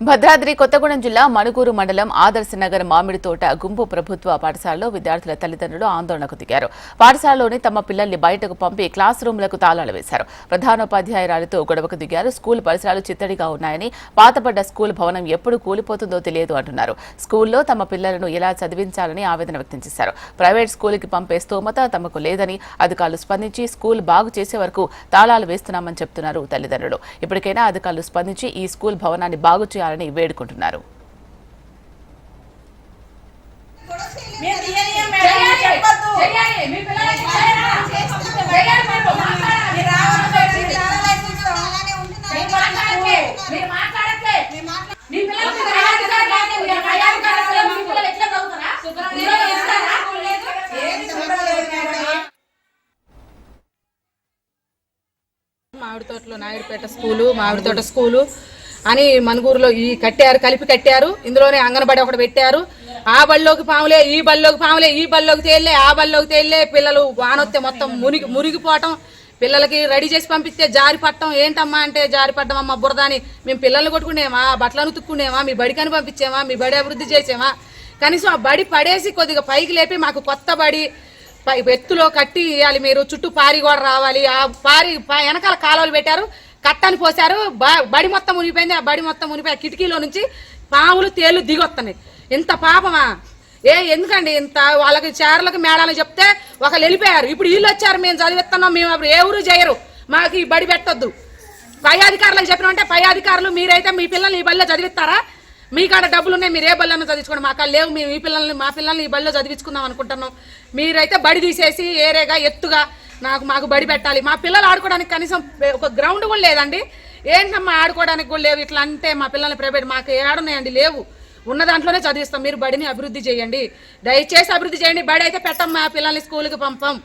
భద్రాద్రి కొత్తగూడెం జిల్లా మణుగూరు మండలం ఆదర్శనగర్ మామిడి తోట గుంపు ప్రభుత్వ పాఠశాలలో విద్యార్థుల తల్లిదండ్రులు ఆందోళనకు దిగారు. పాఠశాలలోని తమ పిల్లల్ని బయటకు పంపి క్లాస్ రూమ్లకు తాళాలు వేశారు. ప్రధానోపాధ్యాయురాలతో గొడవకు దిగారు. స్కూల్ పరిసరాలు చిత్తడిగా ఉన్నాయని పాతపడ్డ స్కూల్ భవనం ఎప్పుడు కూలిపోతుందో తెలియదు అంటున్నారు. స్కూల్లో తమ పిల్లలను ఎలా చదివించాలని ఆవేదన వ్యక్తం చేశారు. ప్రైవేట్ స్కూల్కి పంపే స్తోమత తమకు లేదని అధికారులు స్పందించి స్కూల్ బాగు చేసే వరకు తాళాలు వేస్తున్నామని చెప్తున్నారు తల్లిదండ్రులు. ఇప్పటికైనా అధికారులు స్పందించి ఈ స్కూల్ భవనాన్ని బాగు చేయాలని వేడుకుంటున్నారు. మామిడి తోటలో నాయుడుపేట స్కూలు మామిడి తోట స్కూలు. అని మనుగూరులో ఈ కట్టారు కలిపి కట్టారు. ఇందులోనే అంగన్వాడి ఒకటి పెట్టారు. ఆ బళ్ళలోకి పాములే ఈ బళ్ళలోకి పాములే ఈ బళ్ళలోకి తేలే ఆ బళ్ళలోకి తేలే పిల్లలు వానొత్తే మొత్తం మునిగి మురిగిపోవటం. పిల్లలకి రెడీ చేసి పంపిస్తే జారి పట్టం ఏంటమ్మా అంటే జారి పడ్డం అమ్మ బురదాని. మేము పిల్లల్ని కొట్టుకునేమా? బట్టలను ఉతుక్కునేమా? మీ బడికని పంపించేమా? మీ బడి అభివృద్ధి చేసేమా? కనీసం ఆ బడి పడేసి కొద్దిగా పైకి లేపి మాకు కొత్త బడి పై- ఎత్తులో కట్టి ఇవ్వాలి మీరు. చుట్టూ పారి కూడా రావాలి. ఆ పారి వెనకాల కాలువలు పెట్టారు. కట్టని పోశారు బ- బడి మొత్తం మునిగిపోయింది ఆ బడి మొత్తం మునిగిపోయి కిటికీలో నుంచి పాములు తేళ్ళు దిగొస్తున్నాయి ఇంత పాపమా? ఏ ఎందుకండి ఇంత? వాళ్ళకి చేరలకు మేడాలు చెప్తే ఒకళ్ళు వెళ్ళిపోయారు. ఇప్పుడు వీళ్ళు వచ్చారు మేము చదివిస్తున్నాం మేము అప్పుడు ఏ ఊరు చేయరు. మాకు ఈ బడి పెట్టొద్దు. పై అధికారులకు చెప్పినామంటే పై అధికారులు మీరైతే మీ పిల్లల్ని ఈ బడిలో చదివిస్తారా? మీ కాడ డబ్బులు ఉన్నాయి మీరు ఏ బళ్ళన్నా చదివించుకోండి. మాకు లేవు మేము ఈ పిల్లల్ని మా పిల్లల్ని ఈ బళ్ళో చదివించుకుందాం అనుకుంటున్నాం. మీరైతే బడి తీసేసి ఏరేగా ఎత్తుగా నాకు మాకు బడి పెట్టాలి. మా పిల్లలు ఆడుకోవడానికి కనీసం ఒక గ్రౌండ్ కూడా లేదండి. ఏంటమ్మా ఆడుకోవడానికి కూడా లేవు. ఇట్లా అంటే మా పిల్లల్ని ప్రైవేట్ మాకు ఏడున్నాయండి లేవు. ఉన్న దాంట్లోనే చదివిస్తాం. మీరు బడిని అభివృద్ధి చేయండి. దయచేసి అభివృద్ధి చేయండి. బడి అయితే పెట్టం మా పిల్లల్ని స్కూల్కి పంపం.